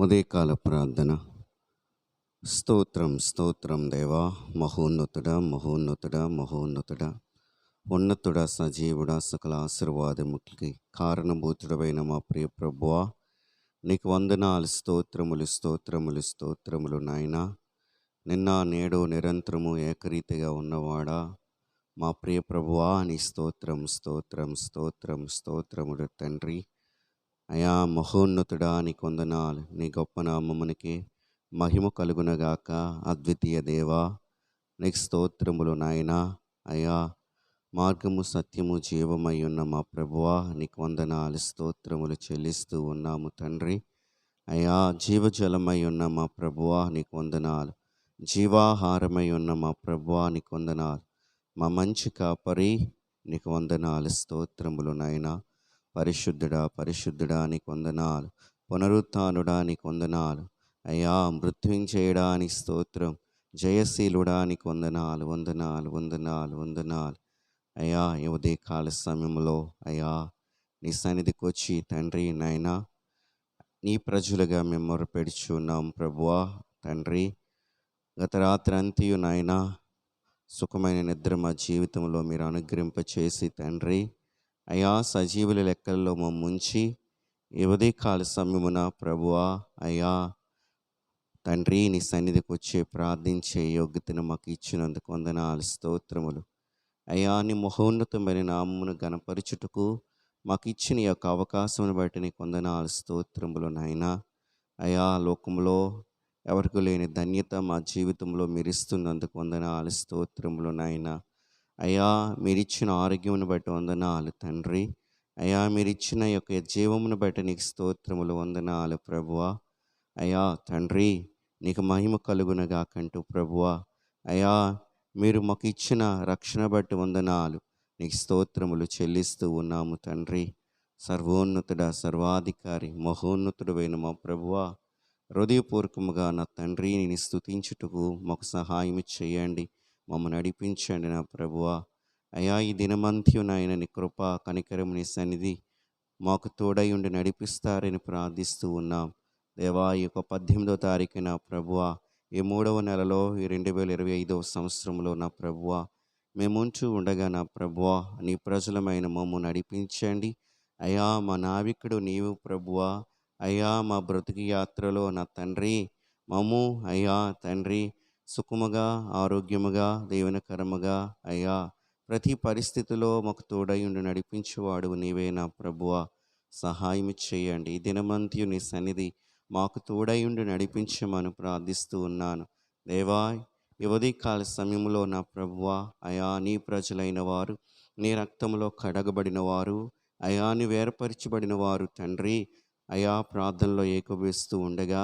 ఉదయకాల ప్రార్థన. స్తోత్రం స్తోత్రం దేవా మహోన్నతుడ మహోన్నతుడ మహోన్నతుడ. ఉన్నతుడా సజీవుడా సకల ఆశీర్వాదముకి కారణభూతుడమైన మా ప్రియ ప్రభువా నీకు వందనాలు స్తోత్రములు స్తోత్రములు స్తోత్రములు నాయనా. నిన్న నేడు నిరంతరము ఏకరీతిగా ఉన్నవాడా. మా ప్రియ ప్రభువా నీ స్తోత్రం స్తోత్రం స్తోత్రం స్తోత్రములు తండ్రి. అయా మహోన్నతుడా నీ కొందనాలు నీ గొప్ప నామమునికి మహిమ కలుగునగాక అద్వితీయ దేవా నీకు స్తోత్రములు నాయనా. అయా మార్గము సత్యము జీవమై ఉన్న మా ప్రభువా నీకు వందనాలు స్తోత్రములు చెల్లిస్తూ ఉన్నాము తండ్రి. అయా జీవజలమై ఉన్న మా ప్రభువా నీకు వందనాలు. జీవాహారమై ఉన్న మా ప్రభువా నీకు వందనాలు. మా మంచి కాపరి నీకు వందనాలు స్తోత్రములు నాయనా. పరిశుద్ధుడా పరిశుద్ధుడా నీకు వందనాలు. పునరుత్నుడా నీకు వందనాలు. అయ్యా మృత్యుంచేయడానికి స్తోత్రం. జయశీలుడా నీకు వందనాలు వందనాలు వందనాలు వందనాలు. అయ్యా ఈ ఉదయకాల సమయంలో అయ్యా నీ సన్నిధికి వచ్చి తండ్రి నాయనా నీ ప్రజలుగా మేము మొరపెడుచున్నాం ప్రభువా తండ్రి. గత రాత్రి అంతయు నాయనా సుఖమైన నిద్ర మా జీవితంలో మీరు అనుగ్రహింపచేసి తండ్రి. అయా సజీవుల లెక్కల్లో మమ్ముంచి ముంచి కాల సమయమున ప్రభువా అయ్యా తండ్రి నీ సన్నిధికి వచ్చి ప్రార్థించే యోగ్యతను మాకు ఇచ్చినందుకు వందనాలు స్తోత్రములు. అయా నీ మహోన్నతమైన నామమును గణపరచుటకు మాకు ఇచ్చిన యొక్క అవకాశమును బట్టి నీకు వందనాలు స్తోత్రములు నాయనా. అయా లోకంలో ఎవరికి లేని ధన్యత మా జీవితంలో మెరుస్తున్నందుకు వందనాలు స్తోత్రములు నాయనా. అయ్యా మీరిచ్చిన ఆరోగ్యమును బట్టి వందనాలు తండ్రి. అయ్యా మీరిచ్చిన యొక్క జీవమును బట్టి నీకు స్తోత్రములు వందనాలు ప్రభువా. అయ్యా తండ్రి నీకు మహిమ కలుగునగాకంటూ ప్రభువా. అయ్యా మీరు మాకు ఇచ్చిన రక్షణ బట్టి వందనాలు నీకు స్తోత్రములు చెల్లిస్తూ ఉన్నాము తండ్రి. సర్వోన్నతుడ సర్వాధికారి మహోన్నతుడైన మా ప్రభువా. హృదయపూర్వకముగా నా తండ్రి నేను స్థుతించుటకు మాకు సహాయం చేయండి. మమ్మల్ని నడిపించండి నా ప్రభువా. అయా ఈ దినమంత్యు నాయన నీ కృప కనికరం నీ సన్నిధి మాకు తోడై ఉండి నడిపిస్తారని ప్రార్థిస్తూ ఉన్నాం. దేవా ఈ యొక్క పద్దెనిమిదో తారీఖు నా ప్రభువా ఈ మూడవ నెలలో ఈ రెండు వేల ఇరవై ఐదవ సంవత్సరంలో నా ప్రభువా మేముంటూ ఉండగా నా ప్రభువా నీ ప్రజలమైన మమ్ము నడిపించండి. అయా మా నావికుడు నీవు ప్రభువా. అయ్యా మా బ్రతుకు యాత్రలో నా తండ్రి మమ్ము. అయ్యా తండ్రి సుఖముగా ఆరోగ్యముగా దీవెనకరముగా అయ్యా ప్రతి పరిస్థితిలో మాకు తోడై ఉండి నడిపించేవాడు నీవే నా ప్రభువ. సహాయం చేయండి. దినమంతియు నీ సన్నిధి మాకు తోడై ఉండి నడిపించమని ప్రార్థిస్తూ ఉన్నాను. దేవా యువతి కాల సమయంలో నా ప్రభువ అయా నీ ప్రజలైన వారు నీ రక్తంలో కడగబడిన వారు అయాని వేరపరచబడిన వారు తండ్రి అయా ప్రార్థనలో ఏకవేస్తూ ఉండగా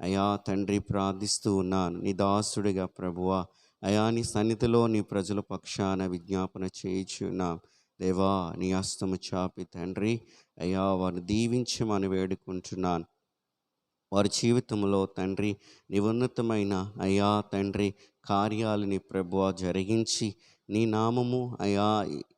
అయా తండ్రి ప్రార్థిస్తూ ఉన్నాను. నీ దాసుడిగా ప్రభువా అయా నీ సన్నిధిలో నీ ప్రజల పక్షాన విజ్ఞాపన చేయించున్నాం. దేవా నీ అస్తము చాపి తండ్రి అయా వారిని దీవించమని వేడుకుంటున్నాను. వారి జీవితంలో తండ్రి నీ ఉన్నతమైన అయా తండ్రి కార్యాలని ప్రభువ జరిగించి నీ నామము అయా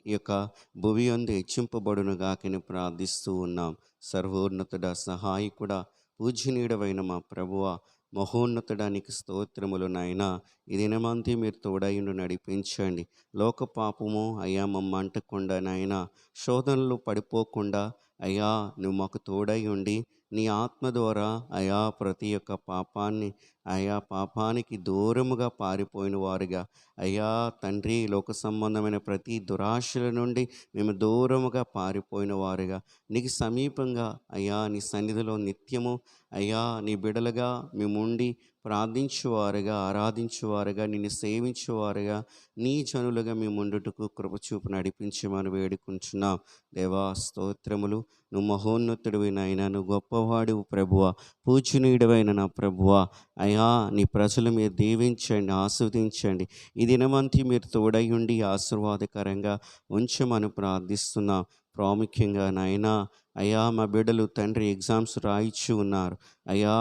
ఈ యొక్క భువి అందు హెచ్చింపబడునుగాకని ప్రార్థిస్తూ ఉన్నాం. సర్వోన్నతుడ సహాయకుడ పూజనీయుడవైన మా ప్రభువ మహోన్నతడానికి స్తోత్రములు నాయన. ఈ దినమంతి మీరు తోడయుండు నడిపించండి. లోక పాపము అయ్యా మమ్మ అంటకుండా నాయన. శోధనలు పడిపోకుండా అయ్యా నువ్వు మాకు తోడై ఉండి నీ ఆత్మ ద్వారా అయా ప్రతి ఒక్క పాపాన్ని అయా పాపానికి దూరముగా పారిపోయిన వారుగా అయ్యా తండ్రి లోక సంబంధమైన ప్రతి దురాశల నుండి మేము దూరముగా పారిపోయిన వారుగా నీకు సమీపంగా అయ్యా నీ సన్నిధిలో నిత్యము అయ్యా నీ బిడలుగా మేముండి ప్రార్థించువారుగా ఆరాధించువారుగా నిన్ను సేవించువారుగా నీ జనులుగా మేము ఉండుటకు కృపచూపు నడిపించమని వేడుకుంటున్నాం. దేవా స్తోత్రములు నువ్వు మహోన్నతుడివైన ఆయన నువ్వు గొప్ప గొప్పవాడు ప్రభువ. పూజనీయుడవైన నా ప్రభువ. అయా నీ ప్రజలు మీరు దీవించండి ఆస్వాదించండి. ఈ దినమంతి మీరు తోడై ఉండి ఆశీర్వాదకరంగా ఉంచమని ప్రార్థిస్తున్నాం. ప్రాముఖ్యంగా నాయనా అయ్యా మా బిడ్డలు తండ్రి ఎగ్జామ్స్ రాయిచ్చి ఉన్నారు. అయ్యా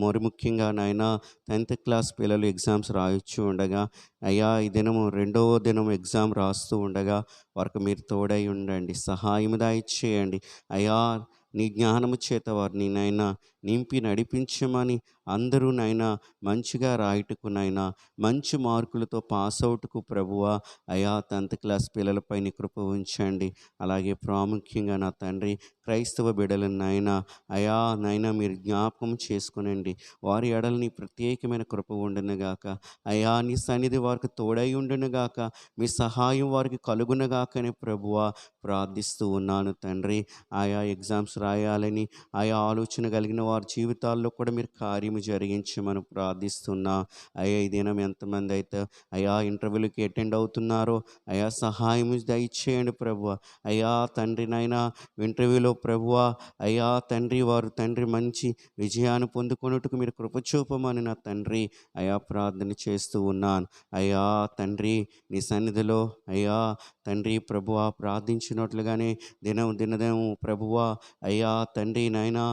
మరి ముఖ్యంగా నాయన టెన్త్ క్లాస్ పిల్లలు ఎగ్జామ్స్ రాయొచ్చు ఉండగా అయ్యా ఈ దినము రెండవ దినం ఎగ్జామ్ రాస్తూ ఉండగా వారికి మీరు తోడై ఉండండి సహాయం దాయిచ్చేయండి అయ్యా నీ జ్ఞానము చేత వారిని నాయన నింపి నడిపించమని అందరూ నైనా మంచిగా రాయటకు నైనా మంచి మార్కులతో పాస్ అవుట్కు ప్రభువ అయా టెన్త్ క్లాస్ పిల్లలపై కృప ఉంచండి. అలాగే ప్రాముఖ్యంగా నా తండ్రి క్రైస్తవ బిడలను నాయన అయా నాయన మీరు జ్ఞాపకం చేసుకునండి. వారి ఎడలని ప్రత్యేకమైన కృప ఉండునుగాక అయా నీ సన్నిధి వారికి తోడై ఉండునుగాక మీ సహాయం వారికి కలుగునగాకనే ప్రభువ ప్రార్థిస్తూ ఉన్నాను తండ్రి. ఆయా ఎగ్జామ్స్ రాయాలని ఆయా ఆలోచన కలిగిన వారి జీవితాల్లో కూడా మీరు కార్యము జరిగించమని ప్రార్థిస్తున్నా. అయ్యా ఈ దినం ఎంతమంది అయితే అయా ఇంటర్వ్యూలకి అటెండ్ అవుతున్నారో అయా సహాయం దయచేయండి ప్రభు. అయ్యా తండ్రి ఇంటర్వ్యూలో ప్రభువ అయ్యా తండ్రి వారు తండ్రి మంచి విజయాన్ని పొందుకొనుటకు మీరు కృపచూపమని నా తండ్రి అయా ప్రార్థన చేస్తూ ఉన్నాను. అయ్యా తండ్రి నీ సన్నిధిలో అయ్యా తండ్రి ప్రభువా ప్రార్థించినట్లుగానే దినం దినదేము ప్రభువా అయ్యా తండ్రి నాయనా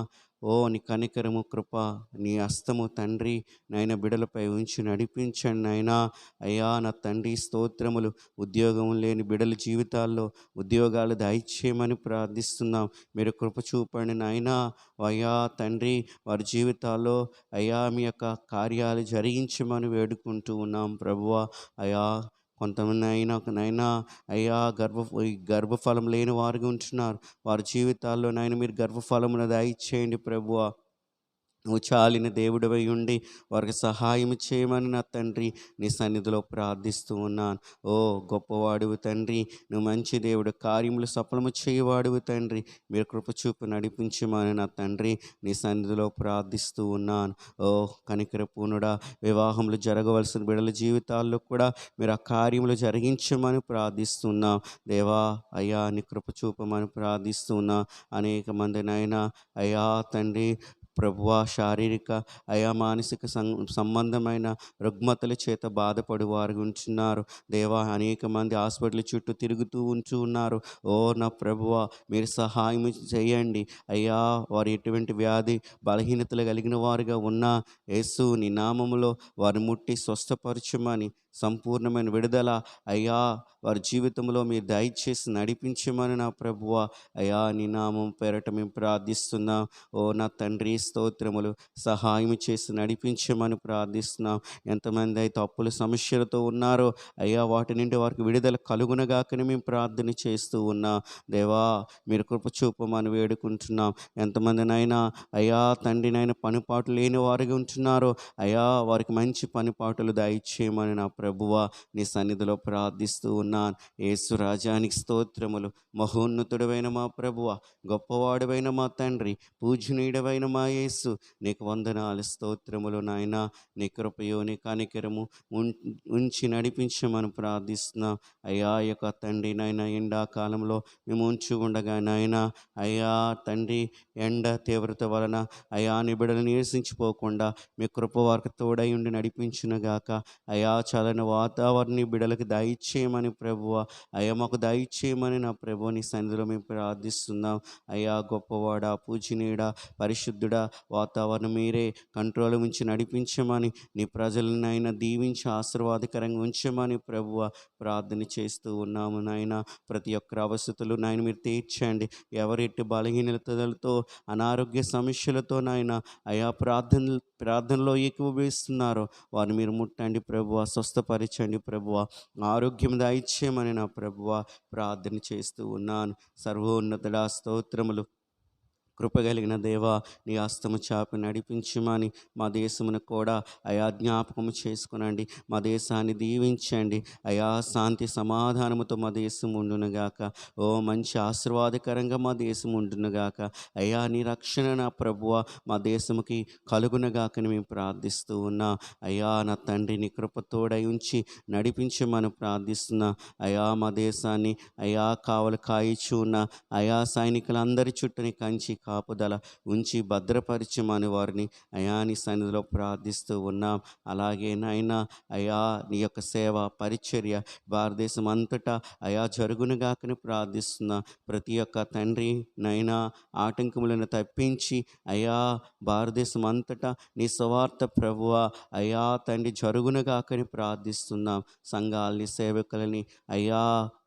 ఓ నీ కనికరము కృప నీ హస్తము తండ్రి నాయన బిడలపై ఉంచి నడిపించండి నాయనా. అయ్యా నా తండ్రి స్తోత్రములు ఉద్యోగం లేని బిడల జీవితాల్లో ఉద్యోగాలు దయచేయమని ప్రార్థిస్తున్నాం. మీరు కృప చూపండి నాయనా. అయ్యా తండ్రి వారి జీవితాల్లో అయ్యా మీ యొక్క కార్యాలు జరిగించమని వేడుకుంటూ ఉన్నాం ప్రభువ. అయ్యా కొంతమంది అయినా నైనా అయ్యా గర్భ ఈ గర్భఫలం లేని వారిగా ఉంటున్నారు. వారి జీవితాల్లో నాయన మీరు గర్భఫలమును దయచేయండి ప్రభువా. నువ్వు చాలిన దేవుడివై ఉండి వారికి సహాయం చేయమని నా తండ్రి నీ సన్నిధిలో ప్రార్థిస్తూ ఉన్నాను. ఓ గొప్పవాడువు తండ్రి నువ్వు మంచి దేవుడు కార్యములు సఫలము చేయవాడువు తండ్రి మీరు కృప చూపు నడిపించమని నా తండ్రి నీ సన్నిధిలో ప్రార్థిస్తూ ఉన్నాను. ఓ కనికర పూనుడా వివాహములు జరగవలసిన బిడల జీవితాల్లో కూడా మీరు ఆ కార్యములు జరిగించమని ప్రార్థిస్తున్నాం దేవా అయ్యా నీ కృప చూపమని ప్రార్థిస్తున్నా అనేక మందినైనా అయ్యా తండ్రి ప్రభువా శారీరక అయా మానసిక సం సంబంధమైన రుగ్మతల చేత బాధపడి వారు ఉంచున్నారు దేవా అనేక మంది హాస్పిటల్ చుట్టూ తిరుగుతూ ఉంచు ఉన్నారు. ఓ నా ప్రభువా మీరు సహాయం చేయండి అయ్యా వారు ఎటువంటి వ్యాధి బలహీనతలు కలిగిన వారుగా ఉన్నా యేసు నీ నామములో వారిని ముట్టి స్వస్థపరచమని సంపూర్ణమైన విడుదల. అయ్యా వారి జీవితంలో మీరు దయచేసి నడిపించమని నా ప్రభువ. అయ్యా నీ నామం పేరట మేము ప్రార్థిస్తున్నాం. ఓ నా తండ్రి స్తోత్రములు సహాయం చేసి నడిపించమని ప్రార్థిస్తున్నాం. ఎంతమంది అయితే అప్పుల సమస్యలతో ఉన్నారో అయ్యా వాటి నుండి వారికి విడుదల కలుగునగాకని మేము ప్రార్థన చేస్తూ ఉన్నాం. దేవా మీరు కృప చూపమని వేడుకుంటున్నాం. ఎంతమందినైనా అయ్యా తండ్రినైనా పనిపాటు లేని వారిగా ఉంటున్నారో అయ్యా వారికి మంచి పనిపాటులు దయచేయమని నా ప్రభువ నీ సన్నిధిలో ప్రార్థిస్తూ ఉన్నాను. యేసు రాజానికి స్తోత్రములు. మహోన్నతుడవైన మా ప్రభువ గొప్పవాడువైన మా తండ్రి పూజనీయుడవైన మా యేసు నీకు వందనాలు స్తోత్రములు నాయన. నీ కృపయో నీ కనికరము ఉం- ఉంచి నడిపించమని ప్రార్థిస్తున్నాం. అయ్యా యొక్క తండ్రి నాయన ఎండాకాలంలో మేము ఉంచి ఉండగా నాయన. అయ్యా తండ్రి ఎండ తీవ్రత వలన అయా నీ బిడ్డలు నిరసించిపోకుండా మీ కృప వారికి తోడై ఉండి నడిపించునుగాక అయా చలని వాతావరణ బిడలకు దయచేయమని ప్రభువ. అయ్యా మాకు దయచేయమని నా ప్రభు నీ సన్నిధిలో మేము ప్రార్థిస్తున్నాం. అయ్యా గొప్పవాడా పూజనీయుడా పరిశుద్ధుడా వాతావరణం మీరే కంట్రోల్ ఉంచి నడిపించమని నీ ప్రజలనైనా దీవించి ఆశీర్వాదకరంగా ఉంచమని ప్రభువ ప్రార్థన చేస్తూ ఉన్నాము నాయన. ప్రతి ఒక్క అవసతులు నాయన మీరు తీర్చండి. ఎవరెట్టి బలహీనతలతో అనారోగ్య సమస్యలతో నాయన అయా ప్రార్థన ప్రార్థనలో ఏకీభవిస్తున్నారో వారిని మీరు ముట్టండి ప్రభువ స్వస్థపరచండి ప్రభువ. ఆరోగ్యం దాయిచ్చేయమని నా ప్రభువ ప్రార్థన చేస్తూ ఉన్నాను. సర్వోన్నతుడా స్తోత్రములు. కృపగలిగిన దేవా నీ హస్తము చాపి నడిపించమని మా దేశమును కూడా అయా జ్ఞాపకము చేసుకునండి. మా దేశాన్ని దీవించండి. అయా శాంతి సమాధానముతో మా దేశం ఉండునుగాక. ఓ మంచి ఆశీర్వాదకరంగా మా దేశం ఉండునుగాక. అయా నీ రక్షణ నా ప్రభువ మా దేశముకి కలుగునగాకని మేము ప్రార్థిస్తూ ఉన్నా. అయా నా తండ్రి నీ కృపతోడై ఉంచి నడిపించమని ప్రార్థిస్తున్నా. అయా మా దేశాన్ని అయా కావలు కాయిచు ఉన్న అయా సైనికులందరి చుట్టూని కంచి కాపుదల ఉంచి భద్రపరిచమని వారిని అయా నీ సన్నిధిలో ప్రార్థిస్తూ ఉన్నాం. అలాగే నాయనా అయా నీ యొక్క సేవ పరిచర్య భారతదేశం అంతటా అయా జరుగునుగాకని ప్రార్థిస్తున్నా. ప్రతి ఒక్క తండ్రి నైనా ఆటంకములను తప్పించి అయా భారతదేశం అంతటా నీ స్వార్థ ప్రభువ అయా తండ్రి జరుగునుగాకని ప్రార్థిస్తున్నాం. సంఘాలని సేవకులని అయ్యా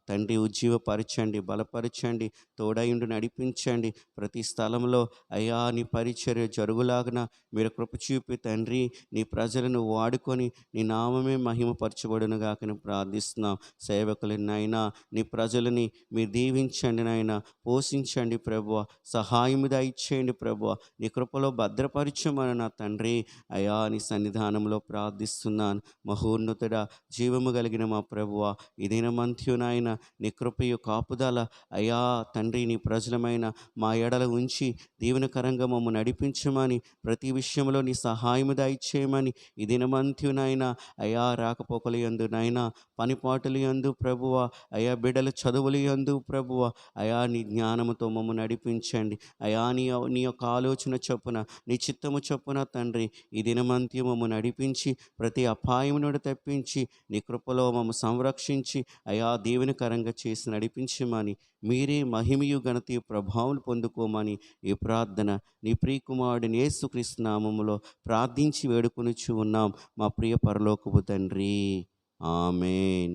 తండ్రి ఉజ్జీవపరచండి బలపరచండి తోడయుండి నడిపించండి. ప్రతి స్థలంలో అయ్యా నీ పరిచర్య జరుగులాగన మీరు కృప చూపి తండ్రి నీ ప్రజలను వాడుకొని నీ నామమే మహిమపరచబడును గాకని ప్రార్థిస్తున్నాం. సేవకులని నీ ప్రజలని మీరు దీవించండి నాయన పోషించండి ప్రభువ సహాయం దయచేయండి ప్రభువ. నీ కృపలో భద్రపరచమని నా తండ్రి అయా నీ సన్నిధానంలో ప్రార్థిస్తున్నాను. మహోన్నతుడ జీవము కలిగిన మా ప్రభువ ఇదైన దినమంత్యునాయన నీ కృపయు కాపుదల అయా తండ్రి నీ ప్రజలమైన మా ఎడల ఉంచి దీవెనకరంగా మమ్మ నడిపించమని ప్రతి విషయంలో నీ సహాయము దయచేయమని ఈ దినమంత్యునైనా అయా రాకపోకలు యందు నైనా పనిపాటులు యందు ప్రభువ అయా బిడల చదువులు యందు ప్రభువ అయా నీ జ్ఞానముతో మమ్మ నడిపించండి. అయా నీ నీ యొక్క ఆలోచన చొప్పున నీ చిత్తము చొప్పున తండ్రి ఈ దినమంత్యం మమ్మ నడిపించి ప్రతి అపాయం నుండి తప్పించి నీ కృపలో మమ్మ సంరక్షించి అయా దీవెనకరంగా చేసి నడిపించమని మీరే మహిమయు ఘనతయు ప్రభావం పొందుకోమని ఈ ప్రార్థన నీ ప్రియకుమారుడిని యేసుక్రీస్తు నామములో ప్రార్థించి వేడుకొనిచ్చి ఉన్నాం. మా ప్రియ పరలోకపు తండ్రి. ఆమెన్.